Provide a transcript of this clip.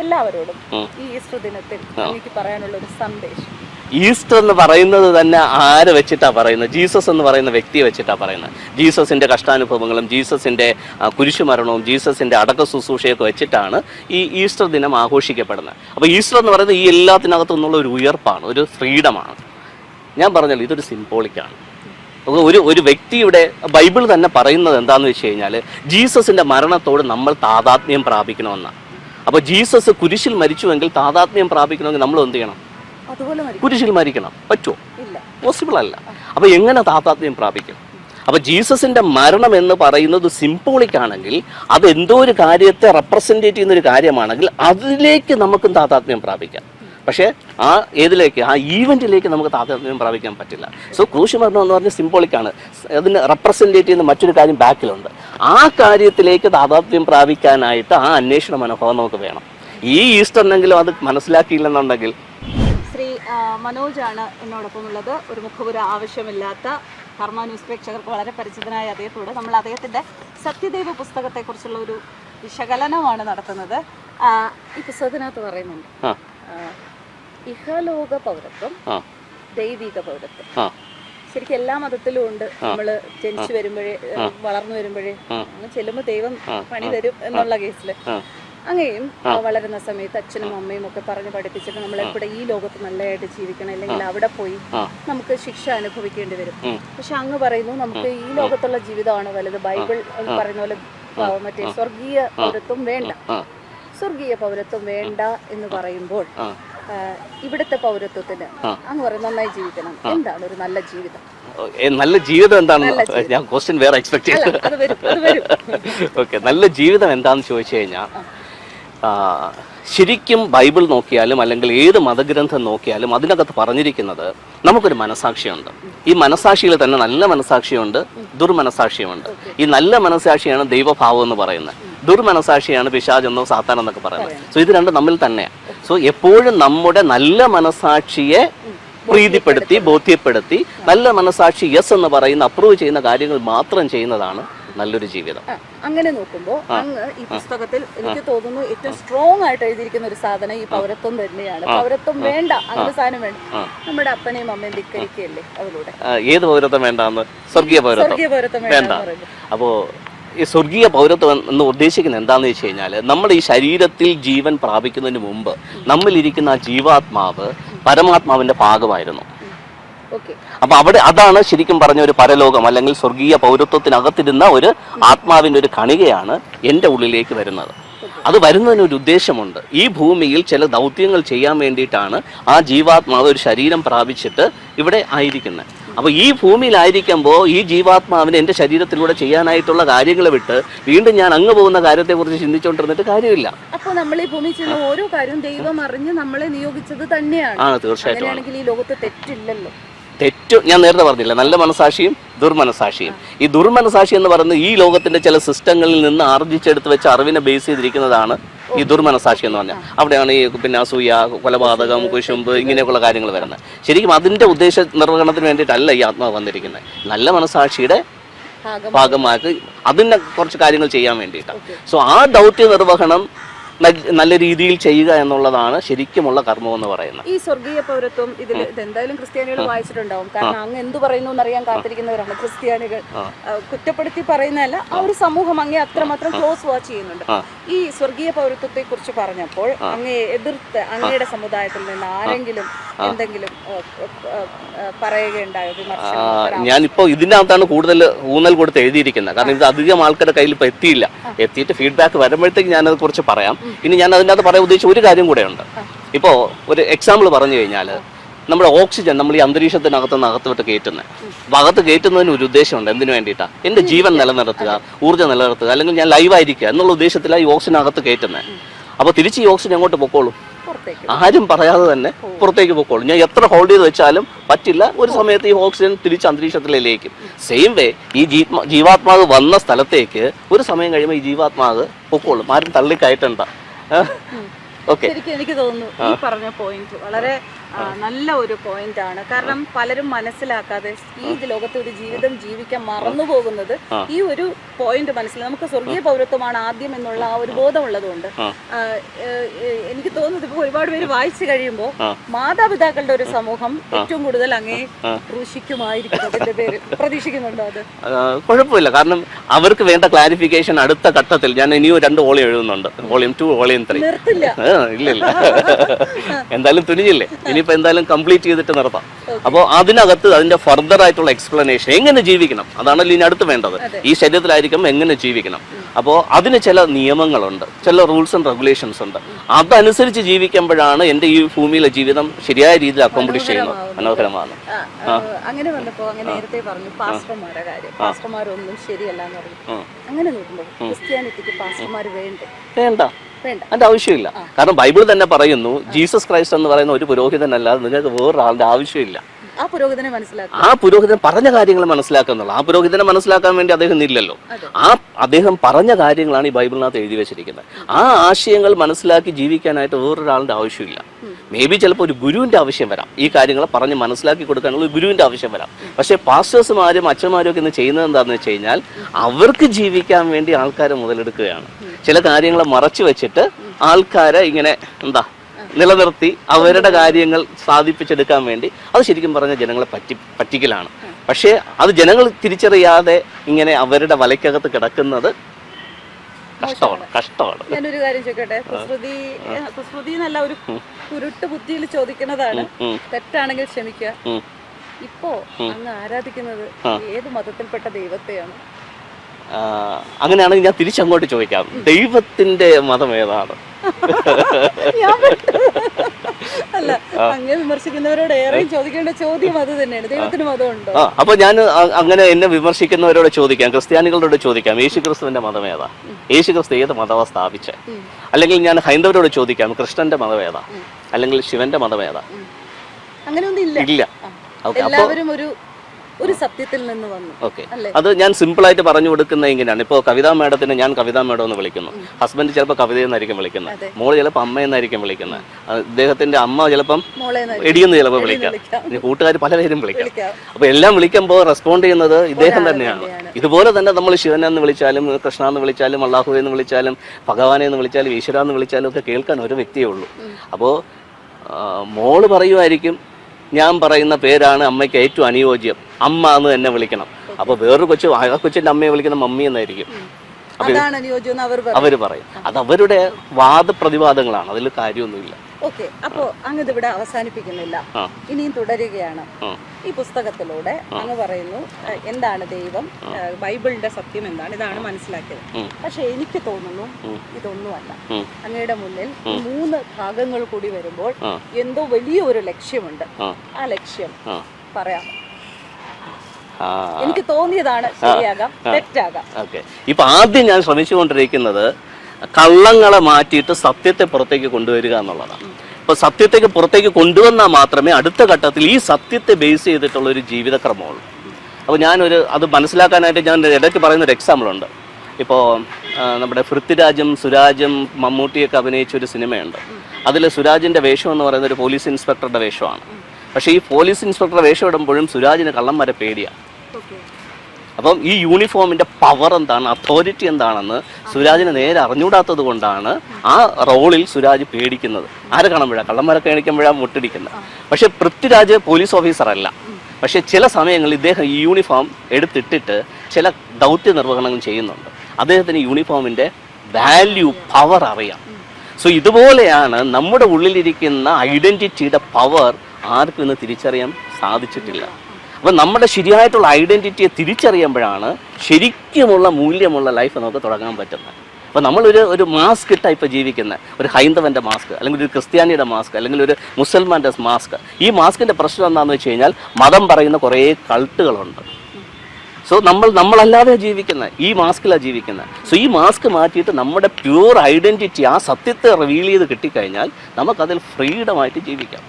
എല്ലാവരോടും ഈ ഈസ്റ്റർ ദിനത്തിൽ എനിക്ക് പറയാനുള്ള ഒരു സന്ദേശം. ഈസ്റ്റർ എന്ന് പറയുന്നത് തന്നെ ആരെ വെച്ചിട്ടാ പറയുന്നത്? ജീസസ് എന്ന് പറയുന്ന വ്യക്തിയെ വെച്ചിട്ടാ പറയുന്നത്. ജീസസിന്റെ കഷ്ടാനുഭവങ്ങളും ജീസസിന്റെ കുരിശുമരണവും ജീസസിന്റെ അടക്ക ശുശ്രൂഷയൊക്കെ വെച്ചിട്ടാണ് ഈ ഈസ്റ്റർ ദിനം ആഘോഷിക്കപ്പെടുന്നത്. അപ്പോൾ ഈസ്റ്റർ എന്ന് പറയുന്നത് ഈ എല്ലാത്തിനകത്തു നിന്നുള്ള ഒരു ഉയർപ്പാണ് ഒരു ഫ്രീഡമാണ്. ഞാൻ പറഞ്ഞല്ലോ ഇതൊരു സിംബോളിക്കാണ് ഒരു ഒരു വ്യക്തിയുടെ ബൈബിൾ തന്നെ പറയുന്നത് എന്താണെന്ന് വെച്ച് കഴിഞ്ഞാൽ ജീസസിന്റെ മരണത്തോട് നമ്മൾ താതാത്മ്യം പ്രാപിക്കണമെന്നാണ്. അപ്പോൾ ജീസസ് കുരിശിൽ മരിച്ചുവെങ്കിൽ താതാത്മ്യം പ്രാപിക്കണമെങ്കിൽ നമ്മൾ എന്ത് ചെയ്യണം? അതുപോലെ കുരിശിൽ മരിക്കണം. പറ്റുമോ ഇല്ല. പോസിബിൾ അല്ല. അപ്പൊ എങ്ങനെ താതാത്മ്യം പ്രാപിക്കും അപ്പൊ ജീസസിന്റെ മരണം എന്ന് പറയുന്നത് സിംബോളിക് ആണെങ്കിൽ അത് എന്തോ ഒരു കാര്യത്തെ റെപ്രസെന്റേറ്റ് ചെയ്യുന്ന ഒരു കാര്യമാണെങ്കിൽ അതിലേക്ക് നമുക്കും താതാത്മ്യം പ്രാപിക്കാം. പക്ഷേ ആ ഏതിലേക്ക്? ആ ഈവെന്റിലേക്ക് നമുക്ക് താതാത്മ്യം പ്രാപിക്കാൻ പറ്റില്ല. സോ ക്രൂശ് മരണം എന്ന് പറഞ്ഞാൽ സിംബോളിക് ആണ്. അതിന് റെപ്രസെന്റേറ്റ് ചെയ്യുന്ന മറ്റൊരു കാര്യം ബാക്കിലുണ്ട്. ആ കാര്യത്തിലേക്ക് താതാത്മ്യം പ്രാപിക്കാനായിട്ട് ആ അന്വേഷണ മനോഭാവം നമുക്ക് വേണം. ഈ ഈസ്റ്ററിനെങ്കിലും അത് മനസ്സിലാക്കിയില്ലെന്നുണ്ടെങ്കിൽ ശ്രീ മനോജ് മനോജാണ് എന്നോടൊപ്പം ഉള്ളത് ഒരു മുഖപുര ആവശ്യമില്ലാത്ത കർമ്മ ന്യൂസ് പ്രേക്ഷകർക്ക് വളരെ പരിചിതനായ അദ്ദേഹത്തോട് നമ്മൾ അദ്ദേഹത്തിന്റെ സത്യദേവ പുസ്തകത്തെക്കുറിച്ചുള്ള ഒരു വിശകലനമാണ് നടത്തുന്നത്. ഈ പുസ്തകത്തിനകത്ത് പറയുന്നുണ്ട്. ഇഹലോക പൗരത്വം ദൈവിക പൗരത്വം. ശരിക്കും എല്ലാ മതത്തിലും ഉണ്ട്. നമ്മൾ ജനിച്ചു വരുമ്പോഴേ വളർന്നു വരുമ്പോഴേ അങ്ങ് ചെല്ലുമ്പോ ദൈവം പണി തരും എന്നുള്ള കേസിൽ. അങ്ങനെയും വളരുന്ന സമയത്ത് അച്ഛനും അമ്മയും ഒക്കെ പറഞ്ഞ് പഠിപ്പിച്ചിട്ട് നമ്മൾ ഇവിടെ ഈ ലോകത്ത് നല്ലതായിട്ട് ജീവിക്കണം. അല്ലെങ്കിൽ അവിടെ പോയി നമുക്ക് ശിക്ഷ അനുഭവിക്കേണ്ടി വരും. പക്ഷെ അങ്ങ് പറയുന്നു നമുക്ക് ഈ ലോകത്തുള്ള ജീവിതമാണ് വലുത്. ബൈബിൾ പറയുന്ന പോലെ മറ്റേ സ്വർഗീയ പൗരത്വം വേണ്ട. സ്വർഗീയ പൗരത്വം വേണ്ട എന്ന് പറയുമ്പോൾ ഇവിടുത്തെ പൗരത്വത്തിന് അങ്ങ് പറയും നന്നായി ജീവിക്കണം. എന്താണ് ഒരു നല്ല ജീവിതം? നല്ല ജീവിതം എന്താണ് ഞാൻ ക്വസ്റ്റ്യൻ വേറെ എക്സ്പെക്ട് ചെയ്തത് ഓക്കെ നല്ല ജീവിതം എന്താണെന്ന് ചോദിച്ചു കഴിഞ്ഞാൽ ശരിക്കും ബൈബിൾ നോക്കിയാലും അല്ലെങ്കിൽ ഏത് മതഗ്രന്ഥം നോക്കിയാലും അതിനകത്ത് പറഞ്ഞിരിക്കുന്നത് നമുക്കൊരു മനസാക്ഷിയുണ്ട് ഈ മനസാക്ഷിയിൽ തന്നെ നല്ല മനസാക്ഷിയുണ്ട് ദുർമനസാക്ഷിയുമുണ്ട് ഈ നല്ല മനസാക്ഷിയാണ് ദൈവഭാവം എന്ന് പറയുന്നത്. ദുർമനസാക്ഷിയാണ് പിശാജ് എന്നോ സാത്താൻ എന്നൊക്കെ പറയുന്നത്. സോ ഇത് രണ്ടും തമ്മിൽ തന്നെയാണ് സോ എപ്പോഴും നമ്മുടെ നല്ല മനസാക്ഷിയെ പ്രീതിപ്പെടുത്തി ബോധ്യപ്പെടുത്തി നല്ല മനസാക്ഷി യെസ് എന്ന് പറയുന്ന അപ്രൂവ് ചെയ്യുന്ന കാര്യങ്ങൾ മാത്രം ചെയ്യുന്നതാണ് നല്ലൊരു ജീവിതം. അങ്ങനെ നോക്കുമ്പോൾ അങ്ങ് ഈ പുസ്തകത്തിൽ എനിക്ക് തോന്നുന്നു ഏറ്റവും സ്ട്രോങ് ആയിട്ട് എഴുതിയിരിക്കുന്ന ഒരു സാധനം ഈ പൗരത്വം തന്നെയാണ്. പൗരത്വം വേണ്ട അങ്ങനെ സാധനം വേണ്ട. നമ്മുടെ അപ്പനെയും അമ്മയും ധിക്കരിക്കുകയല്ലേ അതിലൂടെ? ഏത് പൗരത്വം വേണ്ടാന്ന്? സ്വർഗീയ പൗരത്വം. സ്വർഗീയ പൗരത്വം വേണ്ട. അപ്പോ ഈ സ്വർഗീയ പൗരത്വം എന്ന് ഉദ്ദേശിക്കുന്നത് എന്താണെന്ന് വെച്ച് കഴിഞ്ഞാൽ നമ്മൾ ഈ ശരീരത്തിൽ ജീവൻ പ്രാപിക്കുന്നതിന് മുമ്പ് നമ്മളിരിക്കുന്ന ആ ജീവാത്മാവ് പരമാത്മാവിന്റെ ഭാഗമായിരുന്നു. അപ്പൊ അവിടെ അതാണ് ശരിക്കും പറഞ്ഞ ഒരു പരലോകം അല്ലെങ്കിൽ സ്വർഗീയ പൗരത്വത്തിനകത്തിരുന്ന ഒരു ആത്മാവിന്റെ ഒരു കണികയാണ് എന്റെ ഉള്ളിലേക്ക് വരുന്നത്. അത് വരുന്നതിന് ഒരു ഉദ്ദേശമുണ്ട്. ഈ ഭൂമിയിൽ ചില ദൗത്യങ്ങൾ ചെയ്യാൻ വേണ്ടിയിട്ടാണ് ആ ജീവാത്മാവ് ഒരു ശരീരം പ്രാപിച്ചിട്ട് ഇവിടെ ആയിരിക്കുന്നത് അപ്പൊ ഈ ഭൂമിയിലായിരിക്കുമ്പോൾ ഈ ജീവാത്മാവിന് എന്റെ ശരീരത്തിലൂടെ ചെയ്യാനായിട്ടുള്ള കാര്യങ്ങൾ വിട്ട് വീണ്ടും ഞാൻ അങ്ങ് പോകുന്ന കാര്യത്തെക്കുറിച്ച് ചിന്തിച്ചുകൊണ്ടിരുന്നിട്ട് കാര്യമില്ല. അപ്പോൾ നമ്മൾ ഈ ഭൂമിയിൽ ചെയ്യുന്ന ഓരോ കാര്യവും ദൈവം അറിഞ്ഞ് നമ്മളെ നിയോഗിച്ചത് തന്നെയാണ്. ആണ് തീർച്ചയായിട്ടും ഈ ലോകത്ത് തെറ്റില്ലല്ലോ. തെറ്റു ഞാൻ നേരത്തെ പറഞ്ഞില്ല നല്ല മനസാക്ഷിയും ദുർമനസാക്ഷിയും. ഈ ദുർമനസാക്ഷി എന്ന് പറയുന്നത് ഈ ലോകത്തിന്റെ ചില സിസ്റ്റങ്ങളിൽ നിന്ന് ആർജിച്ചെടുത്ത് വെച്ച അറിവിനെ ബേസ് ചെയ്തിരിക്കുന്നതാണ് ഈ ദുർമനസാക്ഷി എന്ന് പറഞ്ഞാൽ. അവിടെയാണ് ഈ പിന്നെ അസൂയ കൊലപാതകം കുശുമ്പ് ഇങ്ങനെയൊക്കെയുള്ള കാര്യങ്ങൾ വരുന്നത്. ശരിക്കും അതിന്റെ ഉദ്ദേശ നിർവഹണത്തിന് വേണ്ടിയിട്ടല്ല ഈ ആത്മാവ് വന്നിരിക്കുന്നത്. നല്ല മനസാക്ഷിയുടെ ഭാഗം ഭാഗമാക്കി അതിന്റെ കുറച്ച് കാര്യങ്ങൾ ചെയ്യാൻ വേണ്ടിയിട്ടാണ്. സോ ആ ദൗത്യ നിർവഹണം നല്ല രീതിയിൽ ചെയ്യുക എന്നുള്ളതാണ് ശരിക്കുമുള്ള കർമ്മം എന്ന് പറയുന്നത്. ഈ സ്വർഗീയ പൗരത്വം ഇതിൽ എന്തായാലും ക്രിസ്ത്യാനികൾ വായിച്ചിട്ടുണ്ടാവും. കാരണം അങ്ങ് എന്ത് പറയുന്നു എന്നറിയാൻ കാത്തിരിക്കുന്നവരാണ് ക്രിസ്ത്യാനികൾ. കുറ്റപ്പെടുത്തി പറയുന്നതല്ല ആ ഒരു സമൂഹം അങ്ങേ അത്രമാത്രം ക്ലോസ് വാച്ച് ചെയ്യുന്നുണ്ട്. ഈ സ്വർഗീയ പൗരത്വത്തെ കുറിച്ച് പറഞ്ഞപ്പോൾ അങ്ങേ എതിർത്ത് അങ്ങയുടെ സമുദായത്തിൽ നിന്ന് ആരെങ്കിലും എന്തെങ്കിലും പറയുകയുണ്ടായത് പറയുകയുണ്ടായോ? ഞാനിപ്പോ ഇതിനകത്താണ് കൂടുതൽ ഊന്നൽ കൊടുത്ത് എഴുതിയിരിക്കുന്നത്. കാരണം ഇത് അധികം ആൾക്കാരുടെ കയ്യിൽ ഇപ്പൊ എത്തിയില്ല എത്തിയിട്ട് ഫീഡ്ബാക്ക് വരുമ്പോഴത്തേക്ക് ഞാനത് കുറിച്ച് പറയാം. ഇനി ഞാൻ അതിന്റെ അകത്ത് പറയാൻ ഉദ്ദേശിച്ച ഒരു കാര്യം കൂടെ ഉണ്ട്. ഇപ്പോൾ ഒരു എക്സാമ്പിൾ പറഞ്ഞു കഴിഞ്ഞാൽ നമ്മുടെ ഓക്സിജൻ നമ്മൾ ഈ അന്തരീക്ഷത്തിനകത്ത് നിന്ന് അകത്തോട്ട് കയറ്റുന്നത് അപ്പം അകത്ത് കയറ്റുന്നതിന് ഒരു ഉദ്ദേശമുണ്ട്. എന്തിനു വേണ്ടിയിട്ടാണ് എന്റെ ജീവൻ നിലനിർത്തുക ഊർജം നിലനിർത്തുക അല്ലെങ്കിൽ ഞാൻ ലൈവായിരിക്കുക എന്നുള്ള ഉദ്ദേശത്തിലാണ് ഈ ഓക്സിജൻ അകത്ത് കയറ്റുന്നത് അപ്പോൾ തിരിച്ച് ഈ ഓക്സിജൻ എങ്ങോട്ട് പൊക്കോളും. ആരും പറയാതെ തന്നെ പുറത്തേക്ക് പൊക്കോളും. ഞാൻ എത്ര ഹോൾഡ് ചെയ്ത് വെച്ചാലും പറ്റില്ല. ഒരു സമയത്ത് ഈ ഓക്സിജൻ തിരിച്ച് അന്തരീക്ഷത്തിലേക്ക്. സെയിം വേ ഈ ജീവാത്മാവ് വന്ന സ്ഥലത്തേക്ക് ഒരു സമയം കഴിയുമ്പോൾ ഈ ജീവാത്മാവ് പൊക്കോളും. ആരും തള്ളിക്കയറ്റണ്ട. ഓക്കെ. എനിക്ക് തോന്നുന്നു ഈ പറഞ്ഞ പോയിന്റ് വളരെ നല്ല ഒരു പോയിന്റ് ആണ്. കാരണം പലരും മനസ്സിലാക്കാതെ ഈ ലോകത്ത് ഒരു ജീവിതം ജീവിക്കാൻ മറന്നു പോകുന്നത് ഈ ഒരു പോയിന്റ് മനസ്സിലായി നമുക്ക് സ്വർഗീയ പൗരത്വമാണ് ആദ്യം എന്നുള്ള ആ ഒരു ബോധമുള്ളതുകൊണ്ട് എനിക്ക് തോന്നുന്നത് ഇപ്പൊ ഒരുപാട് പേര് വായിച്ചു കഴിയുമ്പോൾ മാതാപിതാക്കളുടെ ഒരു സമൂഹം ഏറ്റവും കൂടുതൽ അങ്ങേ ക്രൂശിക്കുമായിരിക്കും അതിന്റെ പേര്. പ്രതീക്ഷിക്കുന്നുണ്ടോ അത്? കുഴപ്പമില്ല. കാരണം അവർക്ക് വേണ്ട ക്ലാരിഫിക്കേഷൻ അടുത്ത ഘട്ടത്തിൽ ഞാൻ ഇനിയും രണ്ട് വോളിയം എഴുതുന്നുണ്ട്. വോളിയം ടു വോളിയം ത്രീ ഇല്ല ഇല്ല എന്തായാലും തുനിഞ്ഞില്ലേ? ഇനിയിപ്പോ എന്തായാലും കംപ്ലീറ്റ് ചെയ്തിട്ട് നടത്താം. അപ്പോൾ അതിനകത്ത് അതിന്റെ ഫർദർ ആയിട്ടുള്ള എക്സ്പ്ലനേഷൻ എങ്ങനെ ജീവിക്കണം? അതാണല്ലോ ഇനി അടുത്ത് വേണ്ടത്. ഈ ശരീരത്തിലായിരിക്കും എങ്ങനെ ജീവിക്കണം? അപ്പോൾ അതിന് ചില നിയമങ്ങളുണ്ട്. ചില റൂൾസ് ആൻഡ് റെഗുലേഷൻസ് ഉണ്ട്. അതനുസരിച്ച് ജീവിക്കുമ്പോഴാണ് എന്റെ ഈ ഭൂമിയിലെ ജീവിതം ശരിയായ രീതിയിൽ അക്കോംപ്ലിഷ് ചെയ്യുന്നത്. മനോഹരമാണ്. അങ്ങനെ വന്നപ്പോൾ അങ്ങനെ നേരത്തെ പറഞ്ഞു പാസ്റ്റർമാരുടെ കാര്യം. പാസ്റ്റർമാരൊന്നും ശരിയല്ല എന്ന് പറഞ്ഞു. അങ്ങനെ നോക്കുമ്പോൾ ക്രിസ്ത്യാനിറ്റിക്ക് പാസ്റ്റർമാർ വേണ്ട. അതിന്റെ ആവശ്യമില്ല കാരണം ബൈബിൾ തന്നെ പറയുന്നു ജീസസ് ക്രൈസ്റ്റ് എന്ന് പറയുന്ന ഒരു പുരോഹിതനല്ലാതെ നിങ്ങൾക്ക് വേറൊരാളുടെ ആവശ്യമില്ല. ആ പുരോഹിതനെ മനസ്സിലാക്കുക ആ പുരോഹിതൻ പറഞ്ഞ കാര്യങ്ങൾ മനസ്സിലാക്കുന്നുള്ളൂ ആ പുരോഹിതനെ മനസ്സിലാക്കാൻ വേണ്ടി അദ്ദേഹം ഇല്ലല്ലോ ആ അദ്ദേഹം പറഞ്ഞ കാര്യങ്ങളാണ് ഈ ബൈബിളിനകത്ത് എഴുതി വെച്ചിരിക്കുന്നത്. ആ ആശയങ്ങൾ മനസ്സിലാക്കി ജീവിക്കാനായിട്ട് വേറൊരാളുടെ ആവശ്യമില്ല. മേ ബി ചിലപ്പോൾ ഒരു ഗുരുവിന്റെ ആവശ്യം വരാം. ഈ കാര്യങ്ങൾ പറഞ്ഞ് മനസ്സിലാക്കി കൊടുക്കാനുള്ള ഒരു ഗുരുവിന്റെ ആവശ്യം വരാം. പക്ഷേ പാസ്റ്റേഴ്സുമാരും അച്ഛന്മാരും ഒക്കെ ഇന്ന് ചെയ്യുന്നത് എന്താണെന്ന് വെച്ച് കഴിഞ്ഞാൽ അവർക്ക് ജീവിക്കാൻ വേണ്ടി ആൾക്കാരെ മുതലെടുക്കുകയാണ്. ചില കാര്യങ്ങളെ മറച്ചു വെച്ചിട്ട് ആൾക്കാരെ ഇങ്ങനെ എന്താ നിലനിർത്തി അവരുടെ കാര്യങ്ങൾ സാധിപ്പിച്ചെടുക്കാൻ വേണ്ടി അത് ശരിക്കും പറഞ്ഞ ജനങ്ങളെ പറ്റി പറ്റിക്കലാണ്. പക്ഷേ അത് ജനങ്ങൾ തിരിച്ചറിയാതെ ഇങ്ങനെ അവരുടെ വലയ്ക്കകത്ത് കിടക്കുന്നത് കഷ്ടമാണ് കഷ്ടമാണ്. ഞാനൊരു കാര്യം ചോദിക്കട്ടെ? സുസ്മൃതി സുസ്മൃതി എന്നല്ല ഒരു കുരുട്ട് ബുദ്ധിയിൽ ചോദിക്കുന്നതാണ്. തെറ്റാണെങ്കിൽ ക്ഷമിക്കുക. ഇപ്പോ അങ്ങ് ആരാധിക്കുന്നത് ഏത് മതത്തിൽപ്പെട്ട ദൈവത്തെയാണ്? അങ്ങനെയാണെങ്കിൽ ഞാൻ തിരിച്ചങ്ങോട്ട് ചോദിക്കാം. ദൈവത്തിന്റെ മതം ഏതാണ്? ഞാൻ അല്ല അങ്ങനെ വിമർശിക്കുന്നവരോട് ഏറെ ചോദിക്കേണ്ട ചോദ്യം അത് തന്നെയാണ്. ദൈവത്തിന് മതമുണ്ടോ അപ്പൊ ഞാൻ അങ്ങനെ എന്നെ വിമർശിക്കുന്നവരോട് ചോദിക്കാം. ക്രിസ്ത്യാനികളോട് ചോദിക്കാം. യേശു ക്രിസ്തുവിന്റെ മതം ഏതാ? യേശു ക്രിസ്തു ഏത് മതമാ സ്ഥാപിച്ചത് അല്ലെങ്കിൽ ഞാൻ ഹൈന്ദവരോട് ചോദിക്കാം. കൃഷ്ണന്റെ മതം ഏതാ? അല്ലെങ്കിൽ ശിവന്റെ മതം ഏതാ? അങ്ങനെയൊന്നും ഇല്ല. ഇല്ല. എല്ലാവരും ഒരു ഒരു സത്യത്തിൽ നിന്ന് വന്നു. ഓക്കെ. അത് ഞാൻ സിമ്പിൾ ആയിട്ട് പറഞ്ഞു കൊടുക്കുന്ന ഇങ്ങനെയാണ്. ഇപ്പോൾ കവിതാ മേഡത്തിന് ഞാൻ കവിതാ മേഡം എന്ന് വിളിക്കുന്നു. ഹസ്ബൻഡ് ചിലപ്പോൾ കവിത എന്നായിരിക്കും വിളിക്കുന്നത്. മോൾ ചിലപ്പോൾ അമ്മ എന്നായിരിക്കും വിളിക്കുന്നത് അദ്ദേഹത്തിന്റെ അമ്മ ചിലപ്പം എടിയെന്ന് ചിലപ്പോൾ വിളിക്കാം. ഇനി കൂട്ടുകാർ പലരും വിളിക്കാം. അപ്പൊ എല്ലാം വിളിക്കുമ്പോൾ റെസ്പോണ്ട് ചെയ്യുന്നത് ഇദ്ദേഹം തന്നെയാണ്. തന്നെയാണ്. ഇതുപോലെ തന്നെ നമ്മൾ ശിവൻ എന്ന് വിളിച്ചാലും കൃഷ്ണ എന്ന് വിളിച്ചാലും അള്ളാഹു എന്ന് വിളിച്ചാലും ഭഗവാനെ എന്ന് വിളിച്ചാലും ഈശ്വര എന്ന് വിളിച്ചാലും ഒക്കെ കേൾക്കാൻ ഒരു വ്യക്തിയേ ഉള്ളൂ. അപ്പോൾ മോൾ പറയുമായിരിക്കും ഞാൻ പറയുന്ന പേരാണ് അമ്മയ്ക്ക് ഏറ്റവും അനുയോജ്യം. അമ്മ എന്ന് തന്നെ വിളിക്കണം. അപ്പോൾ വേറൊരു കൊച്ചു ആ കൊച്ചിന്റെ അമ്മയെ വിളിക്കുന്ന മമ്മി എന്നായിരിക്കും. അവർ പറയും. അത് അവരുടെ വാദപ്രതിവാദങ്ങളാണ്. അതിൽ കാര്യമൊന്നുമില്ല. ഓക്കെ അപ്പോ അങ്ങ് ഇതിവിടെ അവസാനിപ്പിക്കുന്നില്ല. ഇനിയും തുടരുകയാണ്. ഈ പുസ്തകത്തിലൂടെ അങ്ങ് പറയുന്നു എന്താണ് ദൈവം ബൈബിളിന്റെ സത്യം എന്താണ്? ഇതാണ് മനസ്സിലാക്കിയത്. പക്ഷെ എനിക്ക് തോന്നുന്നു ഇതൊന്നുമല്ല. അങ്ങയുടെ മുന്നിൽ മൂന്ന് ഭാഗങ്ങൾ കൂടി വരുമ്പോൾ എന്തോ വലിയ ഒരു ലക്ഷ്യമുണ്ട്. ആ. ലക്ഷ്യം പറയാം എനിക്ക് തോന്നിയതാണ് ശരിയാകാം തെറ്റാകാം. ഇപ്പൊ ആദ്യം ഞാൻ ശ്രമിച്ചുകൊണ്ടിരിക്കുന്നത് കള്ളങ്ങളെ മാറ്റിയിട്ട് സത്യത്തെ പുറത്തേക്ക് കൊണ്ടുവരിക എന്നുള്ളതാണ്. അപ്പൊ സത്യത്തേക്ക് പുറത്തേക്ക് കൊണ്ടുവന്നാൽ മാത്രമേ അടുത്ത ഘട്ടത്തിൽ ഈ സത്യത്തെ ബേസ് ചെയ്തിട്ടുള്ള ഒരു ജീവിതക്രമമുള്ളൂ. അപ്പോൾ ഞാനൊരു അത് മനസ്സിലാക്കാനായിട്ട് ഞാൻ ഇടയ്ക്ക് പറയുന്ന ഒരു എക്സാമ്പിൾ ഉണ്ട്. ഇപ്പോൾ നമ്മുടെ പൃഥ്വിരാജും സുരാജും മമ്മൂട്ടിയൊക്കെ അഭിനയിച്ച ഒരു സിനിമയുണ്ട്. അതിൽ സുരാജിന്റെ വേഷം എന്ന് പറയുന്ന ഒരു പോലീസ് ഇൻസ്പെക്ടറുടെ വേഷമാണ്. പക്ഷേ ഈ പോലീസ് ഇൻസ്പെക്ടറുടെ വേഷം ഇടുമ്പോഴും സുരാജിന് കള്ളന്മാരെ പേടിയാണ് അപ്പം ഈ യൂണിഫോമിന്റെ പവർ എന്താണ് അതോറിറ്റി എന്താണെന്ന് സുരാജിന് നേരെ അറിഞ്ഞൂടാത്തത് കൊണ്ടാണ് ആ റോളിൽ സുരാജ് പേടിക്കുന്നത്. ആരെ കാണുമ്പോഴാണ് കള്ളന്മാരൊക്കെ എണിക്കുമ്പോഴാണ് മുട്ടിടിക്കുന്നത്. പക്ഷെ പൃഥ്വിരാജ് പോലീസ് ഓഫീസറല്ല പക്ഷെ ചില സമയങ്ങളിൽ ഇദ്ദേഹം ഈ യൂണിഫോം എടുത്തിട്ടിട്ട് ചില ദൗത്യ നിർവഹണങ്ങൾ ചെയ്യുന്നുണ്ട്. അദ്ദേഹത്തിന് യൂണിഫോമിന്റെ വാല്യൂ പവർ അറിയാം. സോ ഇതുപോലെയാണ് നമ്മുടെ ഉള്ളിലിരിക്കുന്ന ഐഡന്റിറ്റിയുടെ പവർ ആർക്കും ഇന്ന് തിരിച്ചറിയാൻ സാധിച്ചിട്ടില്ല. അപ്പം നമ്മുടെ ശരിയായിട്ടുള്ള ഐഡന്റിറ്റിയെ തിരിച്ചറിയുമ്പോഴാണ് ശരിക്കുമുള്ള മൂല്യമുള്ള ലൈഫ് നമുക്ക് തുടങ്ങാൻ പറ്റുന്നത്. അപ്പോൾ നമ്മളൊരു ഒരു മാസ്ക് ഇട്ടാണ് ഇപ്പോൾ ജീവിക്കുന്നത് ഒരു ഹൈന്ദവന്റെ മാസ്ക് അല്ലെങ്കിൽ ഒരു ക്രിസ്ത്യാനിയുടെ മാസ്ക് അല്ലെങ്കിൽ ഒരു മുസൽമാന്റെ മാസ്ക് ഈ മാസ്കിന്റെ പ്രശ്നം എന്താണെന്ന് വെച്ച് കഴിഞ്ഞാൽ മതം പറയുന്ന കുറേ കൾട്ടുകളുണ്ട് സോ നമ്മൾ നമ്മളല്ലാതെ ജീവിക്കുന്നത് ഈ മാസ്കിലാണ് ജീവിക്കുന്നത് സോ ഈ മാസ്ക് മാറ്റിയിട്ട് നമ്മുടെ പ്യൂർ ഐഡന്റിറ്റി ആ സത്യത്തെ റിവീൽ ചെയ്ത് കിട്ടിക്കഴിഞ്ഞാൽ നമുക്കതിൽ ഫ്രീഡമായിട്ട് ജീവിക്കാം.